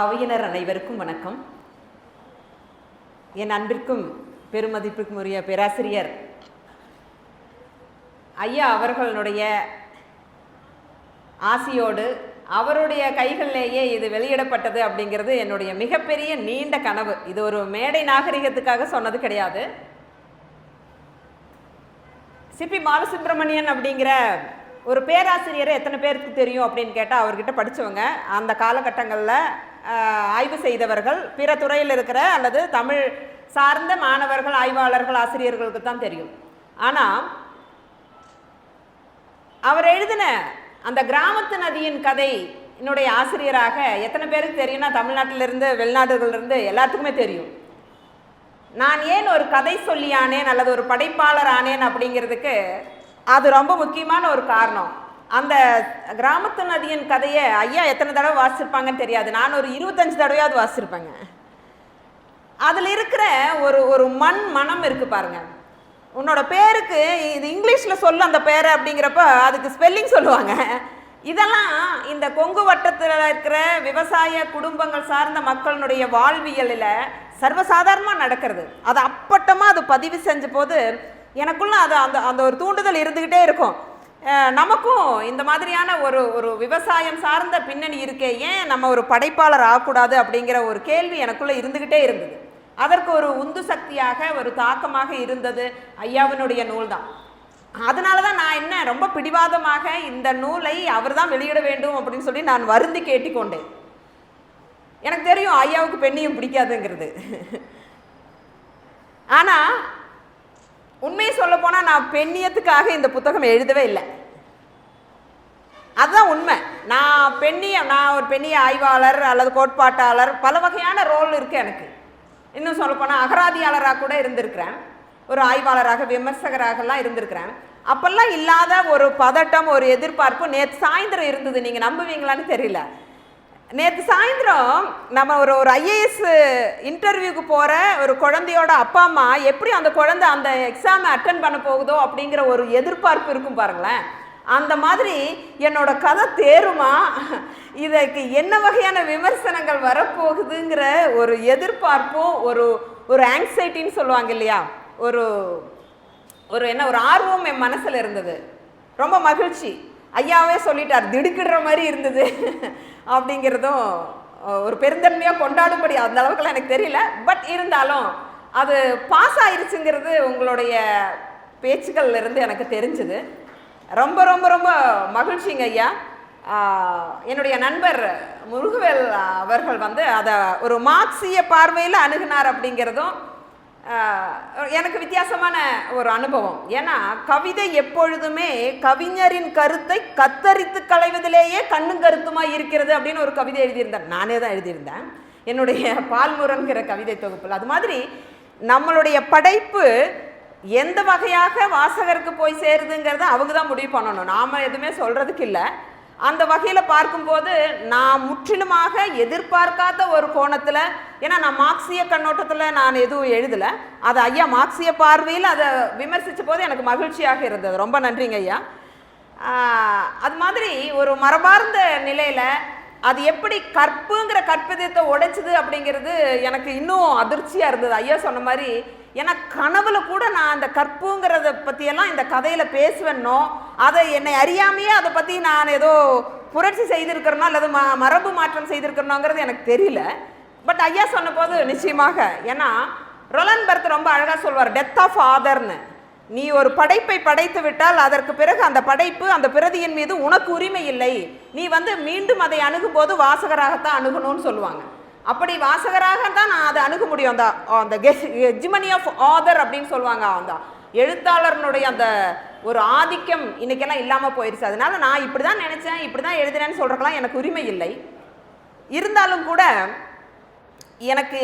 அவையினர் அனைவருக்கும் வணக்கம். என் அன்பிற்கும் பெருமதிப்பிற்கும் உரிய பேராசிரியர் ஐயா அவர்களுடைய ஆசியோடு அவருடைய கைகளிலேயே இது வெளியிடப்பட்டது அப்படிங்கிறது என்னுடைய மிகப்பெரிய நீண்ட கனவு. இது ஒரு மேடை நாகரிகத்துக்காக சொன்னது கிடையாது. சிபி பாலசுப்ரமணியன் அப்படிங்கிற ஒரு பேராசிரியரை எத்தனை பேருக்கு தெரியும் அப்படின்னு கேட்டால் அவர்கிட்ட படித்தவங்க அந்த காலகட்டங்களில் ஆய்வு செய்தவர்கள் பிற துறையில் இருக்கிற அல்லது தமிழ் சார்ந்த மாணவர்கள் ஆய்வாளர்கள் ஆசிரியர்களுக்கு தான் தெரியும். ஆனால் அவர் எழுதின அந்த கிராமத்து நதியின் கதை என்னுடைய ஆசிரியராக எத்தனை பேருக்கு தெரியும்னா தமிழ்நாட்டிலிருந்து வெளிநாடுகளிலிருந்து எல்லாத்துக்குமே தெரியும். நான் ஏன் ஒரு கதை சொல்லியானேன் அல்லது ஒரு படைப்பாளர் ஆனேன் அப்படிங்கிறதுக்கு அது ரொம்ப முக்கியமான ஒரு காரணம். அந்த கிராமத்து நதியின் கதையை ஐயா எத்தனை தடவை வாசிச்சிருப்பாங்கன்னு தெரியாது. நான் ஒரு இருபத்தஞ்சு தடவையாவது வாசிச்சிருப்பேங்க. அதில் இருக்கிற ஒரு ஒரு மண் மனம் இருக்குது பாருங்க. உன்னோட பேருக்கு இது இங்கிலீஷில் சொல்லு அந்த பேரை அப்படிங்கிறப்ப அதுக்கு ஸ்பெல்லிங் சொல்லுவாங்க. இதெல்லாம் இந்த கொங்கு வட்டத்தில் இருக்கிற விவசாய குடும்பங்கள் சார்ந்த மக்களினுடைய வாழ்வியலில் சர்வசாதாரணமாக நடக்கிறது. அது அப்பட்டமாக அது பதிவு செஞ்ச போது எனக்குள்ள அது அந்த அந்த ஒரு தூண்டுதல் இருந்துக்கிட்டே இருக்கும். நமக்கும் இந்த மாதிரியான ஒரு ஒரு விவசாயம் சார்ந்த பின்னணி இருக்கே ஏன் நம்ம ஒரு படைப்பாளர் ஆகக்கூடாது அப்படிங்கிற ஒரு கேள்வி எனக்குள்ளே இருந்துக்கிட்டே இருந்தது. அதற்கு ஒரு உந்து சக்தியாக ஒரு தாக்கமாக இருந்தது ஐயாவினுடைய நூல் தான் அதனால தான் நான் என்ன ரொம்ப பிடிவாதமாக இந்த நூலை அவர் தான் வெளியிட வேண்டும் அப்படின்னு சொல்லி நான் வருந்தி கேட்டுக்கொண்டேன் எனக்கு தெரியும் ஐயாவுக்கு பெண்ணையும் பிடிக்காதுங்கிறது. ஆனால் உண்மையை சொல்ல போனால் நான் பெண்ணியத்துக்காக இந்த புத்தகம் எழுதவே இல்லை. அதுதான் உண்மை. நான் பெண்ணிய நான் ஒரு பெண்ணிய ஆய்வாளர் அல்லது கோட்பாட்டாளர் பல வகையான ரோல் இருக்குது எனக்கு. இன்னும் சொல்லப்போனால் அகராதியாளராக கூட இருந்திருக்கிறேன். ஒரு ஆய்வாளராக விமர்சகராகலாம் இருந்திருக்கிறேன். அப்போல்லாம் இல்லாத ஒரு பதட்டம் ஒரு எதிர்பார்ப்பு நேற்று சாயந்தரம் இருந்தது. நீங்கள் நம்புவீங்களான்னு தெரியல. நேற்று சாயந்தரம் நம்ம ஒரு ஒரு ஐஏஎஸ் இன்டர்வியூக்கு போகிற ஒரு குழந்தையோட அப்பா அம்மா எப்படி அந்த குழந்தை அந்த எக்ஸாமை அட்டன் பண்ண போகுதோ அப்படிங்கிற ஒரு எதிர்பார்ப்பு இருக்கும் பாருங்களேன். அந்த மாதிரி என்னோட கதை தேருமா? இதற்கு என்ன வகையான விமர்சனங்கள் வரப்போகுதுங்கிற ஒரு எதிர்பார்ப்பும் ஒரு ஒரு ஆங்ஸைட்டின்னு சொல்லுவாங்க இல்லையா? ஒரு ஒரு என்ன ஒரு ஆர்வம் என் மனசில் இருந்தது. ரொம்ப மகிழ்ச்சி. ஐயாவே சொல்லிட்டார் திடுக்கிடுற மாதிரி இருந்தது அப்படிங்கிறதும் ஒரு பெருந்தன்மையாக கொண்டாடும்படி அந்த அளவுக்குலாம் எனக்கு தெரியல. பட் இருந்தாலும் அது பாஸ் ஆயிடுச்சுங்கிறது உங்களுடைய பேச்சுக்கள்ல இருந்து எனக்கு தெரிஞ்சுது. ரொம்ப ரொம்ப ரொம்ப மகிழ்ச்சிங்க ஐயா. என்னுடைய நண்பர் முருகவேல் அவர்கள் வந்து அதை ஒரு மார்க்சிய பார்வையில் அணுகுனார் அப்படிங்கிறதும் எனக்கு வித்தியாசமான ஒரு அனுபவம். ஏன்னா கவிதை எப்பொழுதுமே கவிஞரின் கருத்தை கத்தரித்து களைவதிலேயே கண்ணும் கருத்துமாக இருக்கிறது அப்படின்னு ஒரு கவிதை எழுதியிருந்தேன். நானே தான் எழுதியிருந்தேன். என்னுடைய பால்முரங்கிற கவிதை தொகுப்பில். அது மாதிரி நம்மளுடைய படைப்பு எந்த வகையாக வாசகருக்கு போய் சேருதுங்கிறத அவங்க தான் முடிவு பண்ணணும். நாம் எதுவுமே சொல்கிறதுக்கு இல்லை. அந்த வகையில் பார்க்கும்போது நான் முற்றிலுமாக எதிர்பார்க்காத ஒரு கோணத்தில் ஏன்னா நான் மார்க்சிய கண்ணோட்டத்தில் நான் எதுவும் எழுதலை. அது ஐயா மார்க்சிய பார்வையில் அதை விமர்சித்த போது எனக்கு மகிழ்ச்சியாக இருந்தது. ரொம்ப நன்றிங்க ஐயா. அது மாதிரி ஒரு மரபார்ந்த நிலையில் அது எப்படி கற்புங்கிற கற்பிதத்தை உடைச்சிது அப்படிங்கிறது எனக்கு இன்னும் அதிர்ச்சியாக இருந்தது. ஐயா சொன்ன மாதிரி ஏன்னா கனவுல கூட நான் அந்த கற்புங்கிறத பற்றியெல்லாம் இந்த கதையில் பேசுவேன்னோ அதை என்னை அறியாமையே அதை பற்றி நான் ஏதோ புரட்சி செய்திருக்கிறனோ அல்லது ம மரபு மாற்றம் செய்திருக்கிறனோங்கிறது எனக்கு தெரியல. பட் ஐயா சொன்ன போது நிச்சயமாக ஏன்னா ரொலன் பர்த் ரொம்ப அழகாக சொல்வார் டெத் ஆஃப் ஆதர்னு நீ ஒரு படைப்பை படைத்து விட்டால் அதற்கு பிறகு அந்த படைப்பு அந்த பிரதியின் மீது உனக்கு உரிமை இல்லை. நீ வந்து மீண்டும் அதை அணுகும் போது வாசகராகத்தான் அணுகணும்னு சொல்லுவாங்க. அப்படி வாசகராக தான் நான் அதை அணுக முடியும். அந்த அந்த எஜ்மனி ஆஃப் ஆதர் அப்படின்னு சொல்லுவாங்க அந்த எழுத்தாளர்னுடைய அந்த ஒரு ஆதிக்கம் இன்னைக்கெல்லாம் இல்லாமல் போயிடுச்சு அதனால நான் இப்படி தான் நினச்சேன் இப்படி தான் எழுதினேன்னு சொல்கிறக்கெல்லாம் எனக்கு உரிமை இல்லை. இருந்தாலும் கூட எனக்கு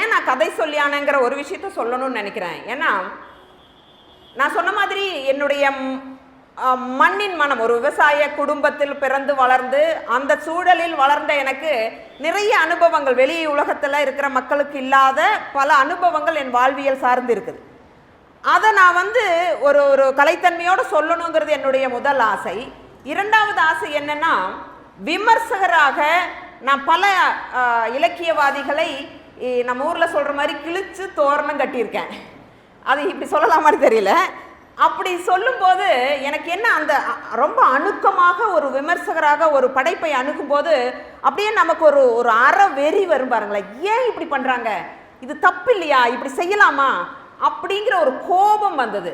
ஏன் நான் கதை சொல்லியானேங்கிற ஒரு விஷயத்த சொல்லணும்னு நினைக்கிறேன். ஏன்னா நான் சொன்ன மாதிரி என்னுடைய மண்ணின் மனம் ஒரு விவசாய குடும்பத்தில் பிறந்து வளர்ந்து அந்த சூழலில் வளர்ந்த எனக்கு நிறைய அனுபவங்கள் வெளி உலகத்தில் இருக்கிற மக்களுக்கு இல்லாத பல அனுபவங்கள் என் வாழ்வியல் சார்ந்து இருக்குது அதை நான் வந்து ஒரு ஒரு கலைத்தன்மையோடு சொல்லணுங்கிறது என்னுடைய முதல் ஆசை. இரண்டாவது ஆசை என்னென்னா விமர்சகராக நான் பல இலக்கியவாதிகளை நம்ம ஊரில் சொல்கிற மாதிரி கிழிச்சு தோரணம் கட்டியிருக்கேன். அது இப்படி சொல்லலாமான்னு தெரியல. அப்படி சொல்லும்போது எனக்கு என்ன அந்த ரொம்ப அணுக்கமாக ஒரு விமர்சகராக ஒரு படைப்பை அணுகும்போது அப்படியே நமக்கு ஒரு ஒரு அற வெறி வரும் பாருங்களேன். ஏன் இப்படி பண்ணுறாங்க இது தப்பு இல்லையா இப்படி செய்யலாமா? அப்படிங்கிற ஒரு கோபம் வந்தது.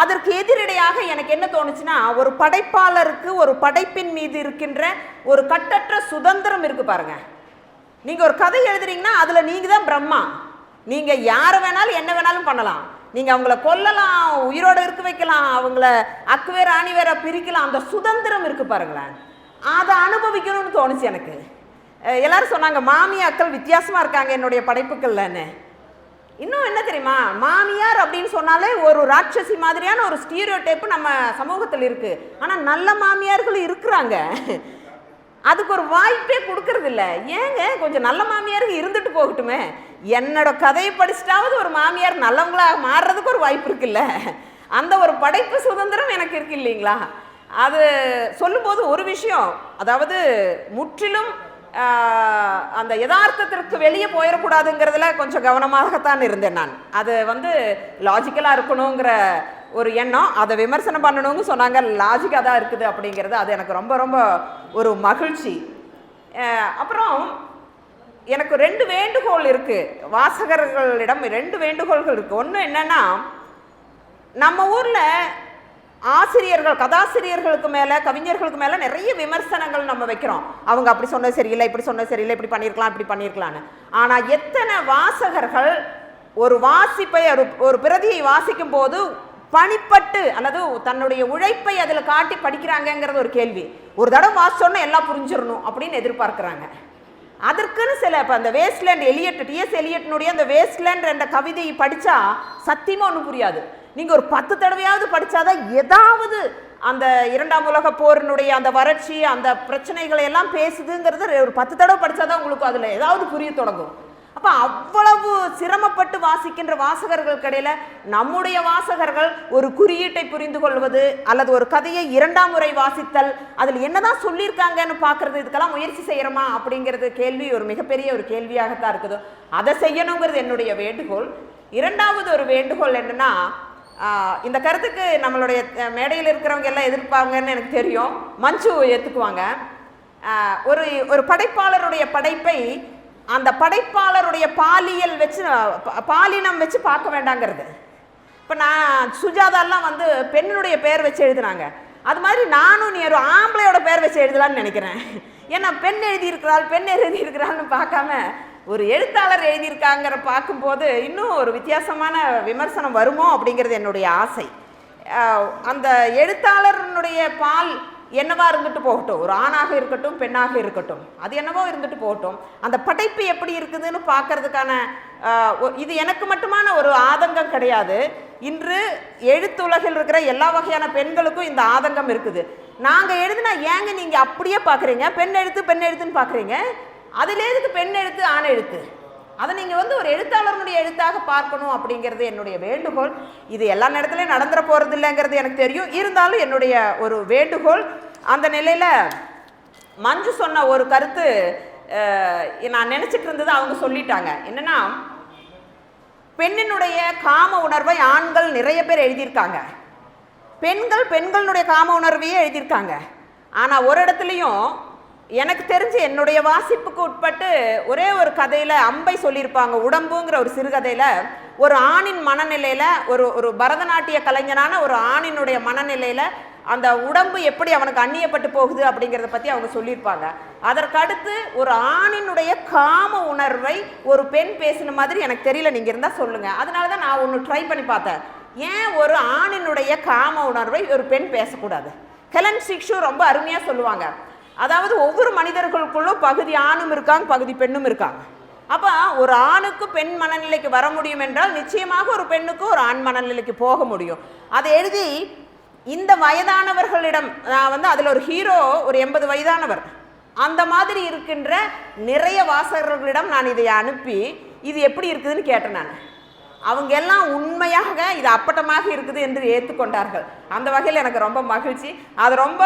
அதற்கு எதிரடையாக எனக்கு என்ன தோணுச்சுன்னா ஒரு படைப்பாளருக்கு ஒரு படைப்பின் மீது இருக்கின்ற ஒரு கட்டற்ற சுதந்திரம் இருக்குது பாருங்கள் நீங்கள் ஒரு கதை எழுதுறீங்கன்னா அதில் நீங்கள் தான் பிரம்மா. நீங்கள் யாரை வேணாலும் என்ன வேணாலும் பண்ணலாம். நீங்கள் அவங்கள கொல்லலாம் உயிரோடு இருக்க வைக்கலாம் அவங்கள அக்குவேர் வேற பிரிக்கலாம். அந்த சுதந்திரம் இருக்குது பாருங்களேன். அதை அனுபவிக்கணும்னு தோணுச்சு எனக்கு. எல்லாரும் சொன்னாங்க மாமியாக்கள் வித்தியாசமாக இருக்காங்க என்னுடைய படைப்புகள்லன்னு. இன்னும் என்ன தெரியுமா? மாமியார் அப்படின்னு சொன்னாலே ஒரு ராட்சசி மாதிரியான ஒரு ஸ்டீரியோ நம்ம சமூகத்தில் இருக்குது ஆனால் நல்ல மாமியார்கள் இருக்கிறாங்க. அதுக்கு ஒரு வாய்ப்பே கொடுக்கறது ஏங்க கொஞ்சம் நல்ல மாமியாருக்கு இருந்துட்டு போகட்டுமே. என்னோட கதையை படிச்சுட்டாவது ஒரு மாமியார் நல்லவங்களாக மாறுறதுக்கு ஒரு வாய்ப்பு இருக்குல்ல. அந்த ஒரு படைப்பு சுதந்திரம் எனக்கு இருக்கு இல்லைங்களா? அது சொல்லும்போது ஒரு விஷயம் அதாவது முற்றிலும் அந்த யதார்த்தத்திற்கு வெளியே போயிடக்கூடாதுங்கிறதுல கொஞ்சம் கவனமாகத்தான் இருந்தேன் நான். அது வந்து லாஜிக்கலாக இருக்கணுங்கிற ஒரு எண்ணம். அதை விமர்சனம் பண்ணணும்னு சொன்னாங்க. லாஜிக்காக தான் இருக்குது அப்படிங்கிறது. அது எனக்கு ரொம்ப ரொம்ப ஒரு மகிழ்ச்சி. அப்புறம் எனக்கு ரெண்டு வேண்டுகோள் இருக்குது வாசகர்களிடம் ரெண்டு வேண்டுகோள்கள் இருக்குது ஒன்று என்னன்னா நம்ம ஊரில் ஆசிரியர்கள் கதாசிரியர்களுக்கு மேலே கவிஞர்களுக்கு மேலே நிறைய விமர்சனங்கள் நம்ம வைக்கிறோம். அவங்க அப்படி சொன்னது சரியில்லை இப்படி சொன்னது சரியில்லை இப்படி பண்ணியிருக்கலாம் இப்படி பண்ணியிருக்கலான்னு ஆனால் எத்தனை வாசகர்கள் ஒரு வாசிப்பை ஒரு ஒரு பிரதியை வாசிக்கும் போது பணிப்பட்டு அல்லது தன்னுடைய உழைப்பை அதில் காட்டி படிக்கிறாங்கங்கிறது ஒரு கேள்வி. ஒரு தடவை வாசிச்சோன்னா எல்லாம் புரிஞ்சிடணும் அப்படின்னு எதிர்பார்க்குறாங்க. அதற்குன்னு சில இப்போ அந்த வேஸ்ட்லேண்ட் எலியட் டிஎஸ் எலியட்னுடைய அந்த வேஸ்ட்லேண்ட் என்ற கவிதையை படித்தா சத்தியமாக ஒன்றும் புரியாது. நீங்கள் ஒரு பத்து தடவையாவது படித்தாதான் ஏதாவது அந்த இரண்டாம் உலக போரினுடைய அந்த வறட்சி அந்த பிரச்சனைகளை எல்லாம் பேசுதுங்கிறது ஒரு பத்து தடவை படித்தாதான் உங்களுக்கு அதில் ஏதாவது புரிய தொடங்கும். அப்போ அவ்வளவு சிரமப்பட்டு வாசிக்கின்ற வாசகர்கள் கடையில் நம்முடைய வாசகர்கள் ஒரு குறியீட்டை புரிந்து கொள்வது அல்லது ஒரு கதையை இரண்டாம் முறை வாசித்தல் அதில் என்னதான் சொல்லியிருக்காங்கன்னு பார்க்கறது இதுக்கெல்லாம் முயற்சி செய்கிறோமா அப்படிங்கிறது கேள்வி ஒரு மிகப்பெரிய ஒரு கேள்வியாகத்தான் இருக்குது. அதை செய்யணுங்கிறது என்னுடைய வேண்டுகோள். இரண்டாவது ஒரு வேண்டுகோள் என்னன்னா இந்த கருத்துக்கு நம்மளுடைய மேடையில் இருக்கிறவங்க எல்லாம் எதிர்ப்பாங்கன்னு எனக்கு தெரியும். மஞ்சு ஏற்றுக்குவாங்க ஒரு ஒரு படைப்பாளருடைய படைப்பை அந்த படைப்பாளருடைய பாலியல் வச்சு ப- பாலினம் வச்சு பார்க்க வேண்டாங்கிறது. இப்போ நான் சுஜாதாலாம் வந்து பெண்ணுடைய பெயர் வச்சு எழுதுனாங்க. அது மாதிரி நானும் நீ ஒரு ஆம்பளையோட பெயர் வச்சு எழுதலான்னு நினைக்கிறேன். ஏன்னா பெண் எழுதியிருக்கிறாள் பெண் எழுதியிருக்கிறாள்னு பார்க்காம ஒரு எழுத்தாளர் எழுதியிருக்காங்கிற பார்க்கும்போது இன்னும் ஒரு வித்தியாசமான விமர்சனம் வருமோ அப்படிங்கிறது என்னுடைய ஆசை. அந்த எழுத்தாளருடைய பால் என்னவா இருந்துட்டு போகட்டும்? ஒரு ஆணாக இருக்கட்டும் பெண்ணாக இருக்கட்டும். அது என்னவோ இருந்துட்டு போகட்டும். அந்த படைப்பு எப்படி இருக்குதுன்னு பார்க்கறதுக்கான இது எனக்கு மட்டுமான ஒரு ஆதங்கம் கிடையாது. இன்று எழுத்துலகில் இருக்கிற எல்லா வகையான பெண்களுக்கும் இந்த ஆதங்கம் இருக்குது. நாங்கள் எழுதுனா ஏங்க நீங்கள் அப்படியே பார்க்குறீங்க? பெண் எழுத்து பெண் எழுத்துன்னு பார்க்குறீங்க? அதில் எதுக்கு பெண் எழுத்து ஆண் எழுத்து? அதை நீங்கள் வந்து ஒரு எழுத்தாளருடைய எழுத்தாக பார்க்கணும் அப்படிங்கிறது என்னுடைய வேண்டுகோள். இது எல்லா நேரத்துலையும் நடந்துட போகிறது இல்லைங்கிறது எனக்கு தெரியும். இருந்தாலும் என்னுடைய ஒரு வேண்டுகோள். அந்த நிலையில் மஞ்சு சொன்ன ஒரு கருத்து நான் நினச்சிட்டு இருந்தது அவங்க சொல்லிட்டாங்க. என்னன்னா பெண்ணினுடைய காம உணர்வை ஆண்கள் நிறைய பேர் எழுதியிருக்காங்க. பெண்கள் பெண்களுடைய காம உணர்வையே எழுதியிருக்காங்க. ஆனால் ஒரு இடத்துலையும் எனக்கு தெரிஞ்சு என்னுடைய வாசிப்புக்கு உட்பட்டு ஒரே ஒரு கதையில் அம்பை சொல்லியிருப்பாங்க உடம்புங்கிற ஒரு சிறுகதையில் ஒரு ஆணின் மனநிலையில் ஒரு ஒரு பரதநாட்டிய கலைஞனான ஒரு ஆணினுடைய மனநிலையில் அந்த உடம்பு எப்படி அவனுக்கு அந்நியப்பட்டு போகுது அப்படிங்கிறத பற்றி அவங்க சொல்லியிருப்பாங்க. அதற்கடுத்து ஒரு ஆணினுடைய காம உணர்வை ஒரு பெண் பேசின மாதிரி எனக்கு தெரியல நீங்கள் இருந்தால் சொல்லுங்கள் அதனால தான் நான் ஒன்று ட்ரை பண்ணி பார்த்தேன். ஏன் ஒரு ஆணினுடைய காம உணர்வை ஒரு பெண் பேசக்கூடாது? ஹெலன் சிக்ஷு ரொம்ப அருமையாக சொல்லுவாங்க. அதாவது ஒவ்வொரு மனிதர்களுக்குள்ளும் பகுதி ஆணும் இருக்காங்க பகுதி பெண்ணும் இருக்காங்க. அப்போ ஒரு ஆணுக்கு பெண் மனநிலைக்கு வர முடியும் என்றால் நிச்சயமாக ஒரு பெண்ணுக்கு ஒரு ஆண் மனநிலைக்கு போக முடியும். அதை எழுதி இந்த வயதானவர்களிடம் நான் வந்து அதில் ஒரு ஹீரோ ஒரு எண்பது வயதானவர் அந்த மாதிரி இருக்கின்ற நிறைய வாசகர்களிடம் நான் இதை அனுப்பி இது எப்படி இருக்குதுன்னு கேட்டேன் நான். அவங்க எல்லாம் உண்மையாக இது அப்பட்டமாக இருக்குது என்று ஏற்றுக்கொண்டார்கள் அந்த வகையில் எனக்கு ரொம்ப மகிழ்ச்சி. அது ரொம்ப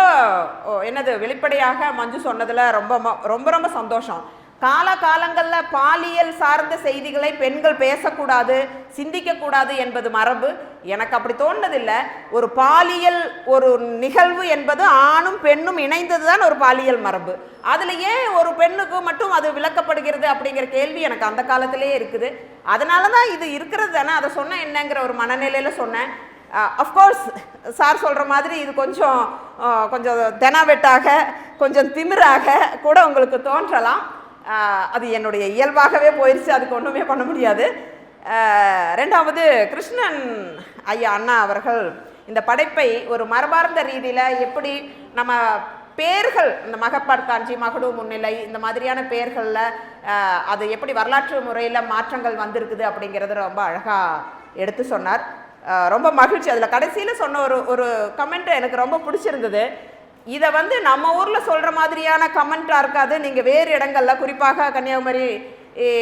என்னது வெளிப்படையாக மஞ்சு சொன்னதில் ரொம்ப ம- ரொம்ப ரொம்ப சந்தோஷம். கால காலங்களில் பாலியல் சார்ந்த செய்திகளை பெண்கள் பேசக்கூடாது சிந்திக்கக்கூடாது என்பது மரபு. எனக்கு அப்படி தோணுனதில்லை. ஒரு பாலியல் ஒரு நிகழ்வு என்பது ஆணும் பெண்ணும் இணைந்தது தான் ஒரு பாலியல் மரபு. அதில் ஏன் ஒரு பெண்ணுக்கு மட்டும் அது விளக்கப்படுகிறது அப்படிங்கிற கேள்வி எனக்கு அந்த காலத்திலே இருக்குது. அதனால தான் இது இருக்கிறது தானே? அதை சொன்ன என்னங்கிற ஒரு மனநிலையில் சொன்னேன். அஃப்கோர்ஸ் சார் சொல்கிற மாதிரி இது கொஞ்சம் கொஞ்சம் தெனாவெட்டாக கொஞ்சம் திமிராக கூட உங்களுக்கு தோன்றலாம். அது என்னுடைய இயல்பாகவே போயிடுச்சு அதுக்கு ஒன்றுமே பண்ண முடியாது. ரெண்டாவது கிருஷ்ணன் ஐயா அண்ணா அவர்கள் இந்த படைப்பை ஒரு மரபார்ந்த ரீதியில் எப்படி நம்ம பேர்கள் இந்த மகப்பார் காஞ்சி மகடு முன்னிலை இந்த மாதிரியான பேர்களில் அது எப்படி வரலாற்று முறையில் மாற்றங்கள் வந்திருக்குது அப்படிங்கிறது ரொம்ப அழகாக எடுத்து சொன்னார். ரொம்ப மகிழ்ச்சி. அதில் கடைசியில் சொன்ன ஒரு ஒரு கமெண்ட் எனக்கு ரொம்ப பிடிச்சிருந்தது. இதை வந்து நம்ம ஊரில் சொல்கிற மாதிரியான கமெண்ட்டாக இருக்காது. நீங்கள் வேறு இடங்களில் குறிப்பாக கன்னியாகுமரி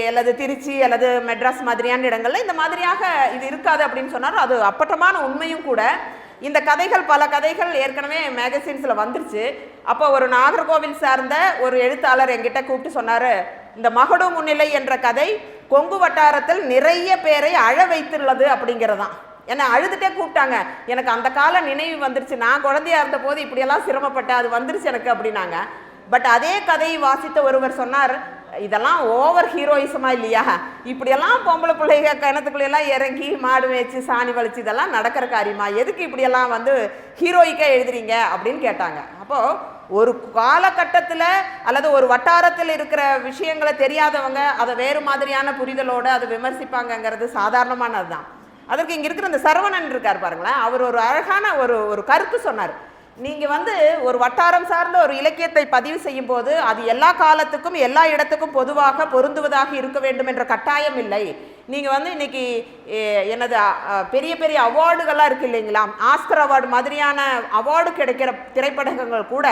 அல்லது திருச்சி அல்லது மெட்ராஸ் மாதிரியான இடங்களில் இந்த மாதிரியாக இது இருக்காது அப்படின்னு சொன்னார் அது அப்பட்டமான உண்மையும் கூட. இந்த கதைகள் பல கதைகள் ஏற்கனவே மேகசின்ஸில் வந்துருச்சு. அப்போ ஒரு நாகர்கோவில் சார்ந்த ஒரு எழுத்தாளர் என்கிட்ட கூப்பிட்டு சொன்னார் இந்த மகடு முன்னிலை என்ற கதை கொங்கு வட்டாரத்தில் நிறைய பேரை அழ வைத்துள்ளது அப்படிங்கிறதான். என்னை அழுதுட்டே கூப்பிட்டாங்க. எனக்கு அந்த கால நினைவு வந்துருச்சு. நான் குழந்தையா இருந்த போது இப்படியெல்லாம் சிரமப்பட்டேன் அது வந்துருச்சு எனக்கு அப்படின்னாங்க. பட் அதே கதையை வாசித்த ஒருவர் சொன்னார் இதெல்லாம் ஓவர் ஹீரோயிசமா இல்லையா? இப்படியெல்லாம் பொம்பளை பிள்ளைங்க கிணத்துக்குள்ளெல்லாம் இறங்கி மாடு மேய்ச்சி சாணி வலிச்சு இதெல்லாம் நடக்கிற காரியமா? எதுக்கு இப்படியெல்லாம் வந்து ஹீரோயிக்காக எழுதுறீங்க? அப்படின்னு கேட்டாங்க. அப்போது ஒரு காலகட்டத்தில் அல்லது ஒரு வட்டாரத்தில் இருக்கிற விஷயங்களை தெரியாதவங்க அதை வேறு மாதிரியான புரிதலோடு அதை விமர்சிப்பாங்கங்கிறது சாதாரணமானது தான் அதற்கு இங்கே இருக்கிற அந்த சரவணன் இருக்கார் பாருங்களேன் அவர் ஒரு அழகான ஒரு ஒரு கருத்து சொன்னார். நீங்கள் வந்து ஒரு வட்டாரம் சார்ந்த ஒரு இலக்கியத்தை பதிவு செய்யும் போது அது எல்லா காலத்துக்கும் எல்லா இடத்துக்கும் பொதுவாக பொருந்துவதாக இருக்க வேண்டும் என்ற கட்டாயம் இல்லை. நீங்கள் வந்து இன்னைக்கு எனது பெரிய பெரிய அவார்டுகள்லாம் இருக்கு இல்லைங்களா? ஆஸ்கர் அவார்டு மாதிரியான அவார்டு கிடைக்கிற திரைப்படங்கள் கூட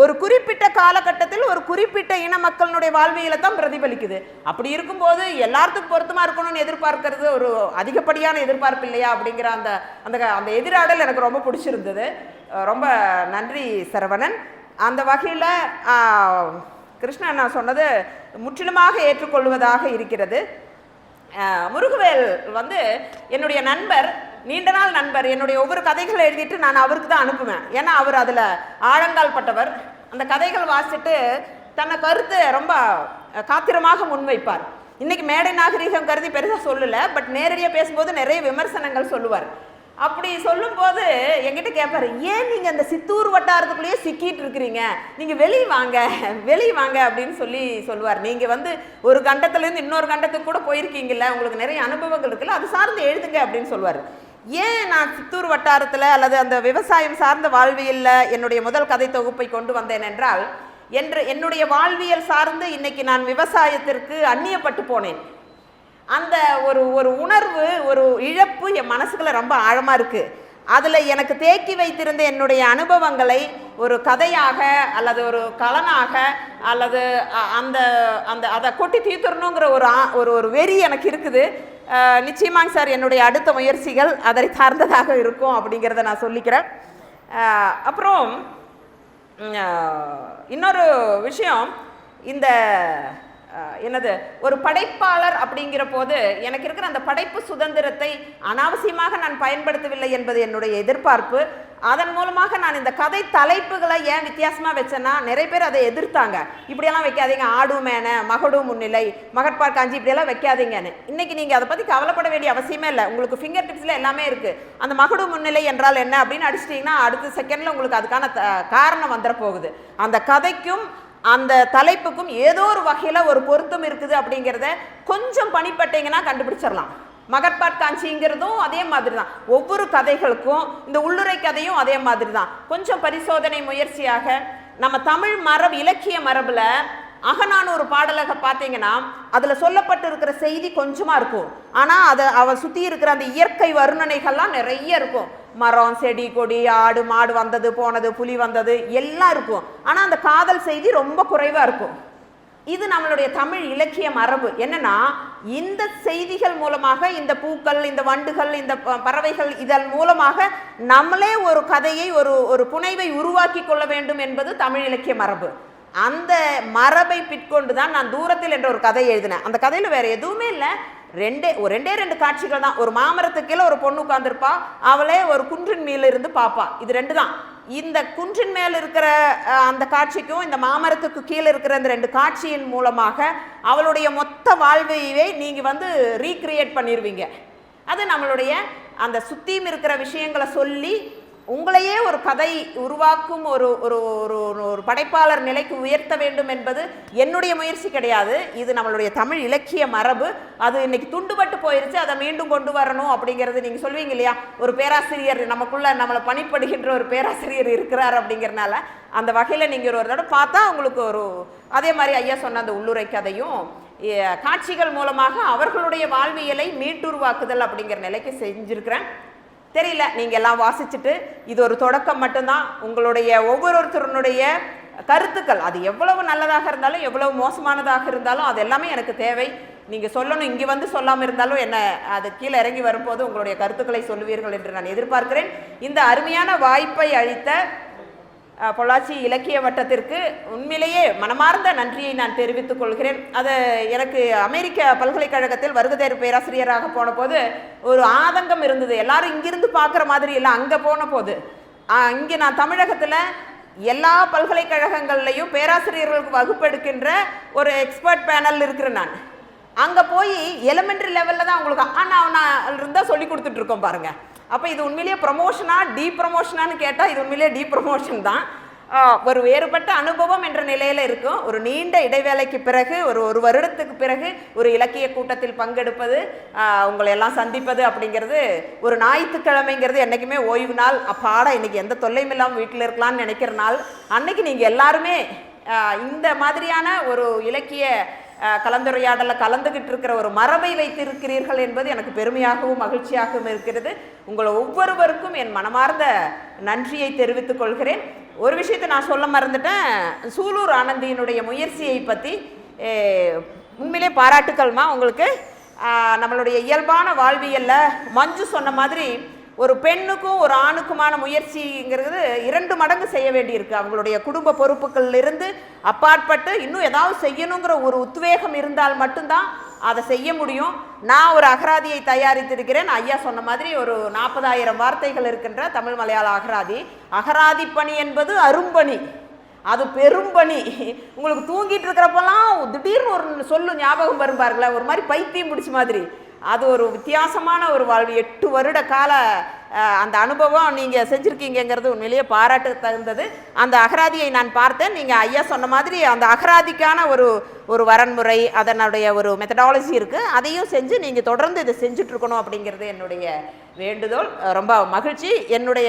ஒரு குறிப்பிட்ட காலகட்டத்தில் ஒரு குறிப்பிட்ட இன மக்களினுடைய வாழ்வியலை தான் பிரதிபலிக்குது. அப்படி இருக்கும்போது எல்லாத்துக்கும் பொருத்தமாக இருக்கணும்னு எதிர்பார்க்கறது ஒரு அதிகப்படியான எதிர்பார்ப்பு இல்லையா அப்படிங்கிற அந்த அந்த அந்த எதிராடல் எனக்கு ரொம்ப பிடிச்சிருந்தது. ரொம்ப நன்றி சரவணன். அந்த வகையில் கிருஷ்ணன் நான் சொன்னது முற்றிலுமாக ஏற்றுக்கொள்வதாக இருக்கிறது. முருகவேல் வந்து என்னுடைய நண்பர் நீண்ட நாள் நண்பர் என்னுடைய ஒவ்வொரு கதைகளை எழுதிட்டு நான் அவருக்கு தான் அனுப்புவேன். ஏன்னா அவர் அதில் ஆழங்கால் பட்டவர். அந்த கதைகள் வாசிட்டு தன்னை கருத்தை ரொம்ப காத்திரமாக முன்வைப்பார். இன்னைக்கு மேடை நாகரீகம் கருதி பெருசாக சொல்லலை பட் நேரடியாக பேசும்போது நிறைய விமர்சனங்கள் சொல்லுவார். அப்படி சொல்லும்போது என்கிட்ட கேட்பார் ஏன் நீங்கள் அந்த சித்தூர் வட்டாரத்துக்குள்ளேயே சிக்கிட்டு இருக்கிறீங்க? நீங்கள் வெளியே வாங்க வெளியே வாங்க அப்படின்னு சொல்லி சொல்லுவார். நீங்கள் வந்து ஒரு கண்டத்துலேருந்து இன்னொரு கண்டத்துக்கு கூட போயிருக்கீங்கல்ல உங்களுக்கு நிறைய அனுபவங்கள் இருக்குல்ல அது சார்ந்து எழுதுங்க அப்படின்னு சொல்லுவார். ஏன் நான் சித்தூர் வட்டாரத்தில் அல்லது அந்த விவசாயம் சார்ந்த வாழ்வியலில் என்னுடைய முதல் கதை தொகுப்பை கொண்டு வந்தேன் என்றால் என்று என்னுடைய வாழ்வியல் சார்ந்து இன்னைக்கு நான் விவசாயத்திற்கு அந்நியப்பட்டு போனேன். அந்த ஒரு ஒரு உணர்வு ஒரு இழப்பு என் மனசுக்குள்ள ரொம்ப ஆழமாக இருக்குது அதில் எனக்கு தேக்கி வைத்திருந்த என்னுடைய அனுபவங்களை ஒரு கதையாக அல்லது ஒரு கலனாக அல்லது அந்த அந்த அதை கொட்டி தீர்த்துடணுங்கிற ஒரு ஆ- ஒரு ஒரு வெறி எனக்கு இருக்குது. நிச்சயமாங்க சார் என்னுடைய அடுத்த முயற்சிகள் அதை சார்ந்ததாக இருக்கும் அப்படிங்கிறத நான் சொல்லிக்கிறேன். அப்புறம் இன்னொரு விஷயம் இந்த என்னது ஒரு படைப்பாளர் அப்படிங்கிற போது எனக்கு இருக்கிற அந்த படைப்பு சுதந்திரத்தை அனாவசியமாக நான் பயன்படுத்தவில்லை என்பது என்னுடைய எதிர்பார்ப்பு. அதன் மூலமாக நான் இந்த கதை தலைப்புகளை ஏன் வித்தியாசமாக வச்சேன்னா நிறைய பேர் அதை எதிர்த்தாங்க. இப்படியெல்லாம் வைக்காதீங்க ஆடு மேன மகடு முன்னிலை மகட்பார் காஞ்சி இப்படியெல்லாம் வைக்காதீங்கன்னு. இன்னைக்கு நீங்கள் அதை பற்றி கவலைப்பட வேண்டிய அவசியமே இல்லை. உங்களுக்கு ஃபிங்கர் டிப்ஸில் எல்லாமே இருக்குது அந்த மகடு முன்னிலை என்றால் என்ன அப்படின்னு அடிச்சிட்டிங்கன்னா அடுத்த செகண்டில் உங்களுக்கு அதுக்கான த- காரணம் வந்துட போகுது. அந்த கதைக்கும் அந்த தலைப்புக்கும் ஏதோ ஒரு வகையில் ஒரு பொருத்தம் இருக்குது அப்படிங்கிறத கொஞ்சம் பணிப்பட்டீங்கன்னா கண்டுபிடிச்சிடலாம் மகட்பாட் காஞ்சிங்கிறதும் அதே மாதிரி தான் ஒவ்வொரு கதைகளுக்கும் இந்த உள்ளுரை கதையும் அதே மாதிரி தான் கொஞ்சம் பரிசோதனை முயற்சியாக நம்ம தமிழ் மரபு இலக்கிய மரபில் அகநானூறு பாடலக பார்த்தீங்கன்னா அதில் சொல்லப்பட்டு இருக்கிற செய்தி கொஞ்சமாக இருக்கும். ஆனால் அதை அவ சுற்றி இருக்கிற அந்த இயற்கை வர்ணனைகள்லாம் நிறைய இருக்கும். மரம் செடி கொடி ஆடு மாடு வந்தது போனது புலி வந்தது எல்லாம் இருக்கும். ஆனால் அந்த காதல் செய்தி ரொம்ப குறைவாக இருக்கும். இது நம்மளுடைய தமிழ் இலக்கிய மரபு. என்னன்னா இந்த செய்திகள் மூலமாக இந்த பூக்கள் இந்த வண்டுகள் இந்த ப- பறவைகள் இதன் மூலமாக நம்மளே ஒரு கதையை ஒரு ஒரு புனைவை உருவாக்கி கொள்ள வேண்டும் என்பது தமிழ் இலக்கிய மரபு. அந்த மரபை பிற்கொண்டு தான் நான் தூரத்தில் என்ற ஒரு கதை எழுதினேன். அந்த கதையில் வேற எதுவுமே இல்லை. ரெண்டே ஒரு ரெண்டே ரெண்டு காட்சிகள் தான். ஒரு மாமரத்துக்கு கீழே ஒரு பொண்ணு உட்காந்துருப்பா அவளே ஒரு குன்றின் மீல இருந்து பார்ப்பா இது ரெண்டு தான் இந்த குன்றின் மேல் இருக்கிற அந்த காட்சிக்கும் இந்த மாமரத்துக்கு கீழே இருக்கிற அந்த ரெண்டு காட்சியின் மூலமாக அவளுடைய மொத்த வாழ்வையவே நீங்கள் வந்து ரீக்ரியேட் பண்ணிடுவீங்க அது நம்மளுடைய அந்த சுத்தியும் இருக்கிற விஷயங்களை சொல்லி உங்களையே ஒரு கதை உருவாக்கும் ஒரு ஒரு ஒரு ஒரு- ஒரு படைப்பாளர் நிலைக்கு உயர்த்த வேண்டும் என்பது என்னுடைய முயற்சி கிடையாது. இது நம்மளுடைய தமிழ் இலக்கிய மரபு. அது இன்னைக்கு துண்டுபட்டு போயிருச்சு அதை மீண்டும் கொண்டு வரணும் அப்படிங்கிறது நீங்கள் சொல்வீங்க இல்லையா? ஒரு பேராசிரியர் நமக்குள்ள நம்மளை பணிப்படுகின்ற ஒரு பேராசிரியர் இருக்கிறார் அப்படிங்கிறனால அந்த வகையில் நீங்கள் ஒரு தடவை பார்த்தா உங்களுக்கு ஒரு அதே மாதிரி ஐயா சொன்ன அந்த உள்ளுரை கதையும் காட்சிகள் மூலமாக அவர்களுடைய வாழ்வியலை மீட்டுருவாக்குதல் அப்படிங்கிற நிலைக்கு செஞ்சுருக்கிறேன். தெரியல நீங்கள் எல்லாம் வாசிச்சுட்டு இது ஒரு தொடக்கம் மட்டும்தான். உங்களுடைய ஒவ்வொருத்தருனுடைய கருத்துக்கள் அது எவ்வளவு நல்லதாக இருந்தாலும் எவ்வளவு மோசமானதாக இருந்தாலும் அது எல்லாமே எனக்கு தேவை. நீங்கள் சொல்லணும் இங்கே வந்து சொல்லாமல் இருந்தாலும் என்ன அது கீழே இறங்கி வரும்போது உங்களுடைய கருத்துக்களை சொல்லுவீர்கள் என்று நான் எதிர்பார்க்கிறேன். இந்த அருமையான வாய்ப்பை அளித்த பொள்ளாச்சி இலக்கிய வட்டத்திற்கு உண்மையிலேயே மனமார்ந்த நன்றியை நான் தெரிவித்துக் கொள்கிறேன் அது எனக்கு அமெரிக்க பல்கலைக்கழகத்தில் வருகை தேர்வு பேராசிரியராக போன போது ஒரு ஆதங்கம் இருந்தது எல்லாரும் இங்கிருந்து பார்க்குற மாதிரி இல்லை அங்கே போன போது இங்கே நான் தமிழகத்தில் எல்லா பல்கலைக்கழகங்கள்லையும் பேராசிரியர்களுக்கு வகுப்பெடுக்கின்ற ஒரு எக்ஸ்பர்ட் பேனல் இருக்கிறேன் நான் அங்கே போய் எலிமெண்ட்ரி லெவலில் தான் உங்களுக்கு ஆனா நான் இருந்தால் சொல்லி கொடுத்துட்ருக்கோம் பாருங்கள் அப்போ இது உண்மையிலேயே ப்ரமோஷனா டீ ப்ரமோஷனான்னு கேட்டால் இது உண்மையிலேயே டீ ப்ரமோஷன் தான் ஒரு வேறுபட்ட அனுபவம் என்ற நிலையில் இருக்கும். ஒரு நீண்ட இடைவேளைக்கு பிறகு ஒரு ஒரு வருடத்துக்கு பிறகு ஒரு இலக்கிய கூட்டத்தில் பங்கெடுப்பது உங்களை எல்லாம் சந்திப்பது அப்படிங்கிறது ஒரு ஞாயிற்றுக்கிழமைங்கிறது என்றைக்குமே ஓய்வு நாள். அப்பாடா இன்னைக்கு எந்த தொல்லையும் இல்லாமல் வீட்டில் இருக்கலாம்னு நினைக்கிற நாள். அன்னைக்கு நீங்கள் எல்லாருமே இந்த மாதிரியான ஒரு இலக்கிய கலந்துரையாடலில் கலந்துக்கிட்டு கலந்துகிட்டு இருக்கிற ஒரு மரபை வைத்திருக்கிறீர்கள் என்பது எனக்கு பெருமையாகவும் மகிழ்ச்சியாகவும் இருக்கிறது. உங்கள் ஒவ்வொருவருக்கும் என் மனமார்ந்த நன்றியை தெரிவித்துக் கொள்கிறேன். ஒரு விஷயத்தை நான் சொல்ல மறந்துட்டேன். சூலூர் ஆனந்தியினுடைய முயற்சியை பற்றி உண்மையிலே பாராட்டுக்கள்மா உங்களுக்கு? நம்மளுடைய இயல்பான வாழ்வியலில் மஞ்சு சொன்ன மாதிரி ஒரு பெண்ணுக்கும் ஒரு ஆணுக்குமான முயற்சிங்கிறது இரண்டு மடங்கு செய்ய வேண்டியிருக்கு. அவங்களுடைய குடும்ப பொறுப்புகளில் இருந்து அப்பாற்பட்டு இன்னும் ஏதாவது செய்யணுங்கிற ஒரு உத்வேகம் இருந்தால் மட்டும்தான் அதை செய்ய முடியும். நான் ஒரு அகராதியை தயாரித்திருக்கிறேன். ஐயா சொன்ன மாதிரி ஒரு நாற்பதாயிரம் வார்த்தைகள் இருக்கின்ற தமிழ் மலையாள அகராதி. அகராதி பணி என்பது அரும்பணி. அது பெரும்பணி. உங்களுக்கு தூங்கிட்டு இருக்கிறப்பெல்லாம் திடீர்னு ஒரு சொல்லு ஞாபகம் வரும் பாருங்களேன். ஒரு மாதிரி பைத்தியம் பிடிச்ச மாதிரி. அது ஒரு வித்தியாசமான ஒரு வாழ்வு. எட்டு வருட கால அந்த அனுபவம் நீங்கள் செஞ்சுருக்கீங்கங்கிறது உண்மையிலேயே பாராட்டு தகுந்தது அந்த அகராதியை நான் பார்த்தேன். நீங்கள் ஐயா சொன்ன மாதிரி அந்த அகராதிக்கான ஒரு ஒரு வரன்முறை அதனுடைய ஒரு மெத்தடாலஜி இருக்குது அதையும் செஞ்சு நீங்கள் தொடர்ந்து இதை செஞ்சுட்ருக்கணும் அப்படிங்கிறது என்னுடைய வேண்டுதோல் ரொம்ப மகிழ்ச்சி. என்னுடைய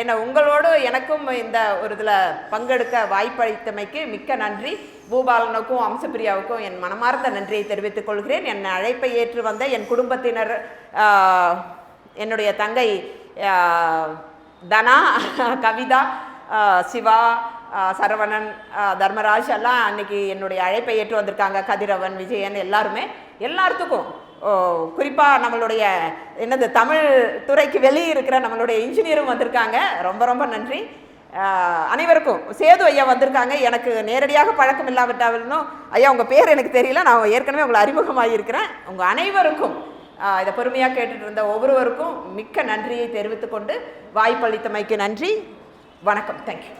என்ன உங்களோடு எனக்கும் இந்த ஒரு இதில் பங்கெடுக்க வாய்ப்பளித்தமைக்கு மிக்க நன்றி. பூபாலனுக்கும் அம்சப்பிரியாவுக்கும் என் மனமார்ந்த நன்றியை தெரிவித்துக் கொள்கிறேன். என் அழைப்பை ஏற்று வந்த என் குடும்பத்தினர் என்னுடைய தங்கை தனா கவிதா சிவா சரவணன் தர்மராஜ் எல்லாம் அன்னைக்கு என்னுடைய அழைப்பை ஏற்று வந்திருக்காங்க. கதிரவன் விஜயன் எல்லாருமே. எல்லாத்துக்கும் குறிப்பாக நம்மளுடைய என்னது தமிழ் துறைக்கு வெளியே இருக்கிற நம்மளுடைய இன்ஜினியரும் வந்திருக்காங்க. ரொம்ப ரொம்ப நன்றி. அனைவருக்கும். சேது ஐயா வந்திருக்காங்க. எனக்கு நேரடியாக பழக்கம் இல்லாவிட்டாலும் ஐயா உங்கள் பேர் எனக்கு தெரியல. நான் ஏற்கனவே உங்களை அறிமுகமாக இருக்கிறேன் உங்கள் அனைவருக்கும் இதை பொறுமையாக கேட்டுட்டு இருந்த ஒவ்வொருவருக்கும் மிக்க நன்றியை தெரிவித்துக்கொண்டு வாய்ப்பளித்தமைக்கு நன்றி. வணக்கம். தேங்க்யூ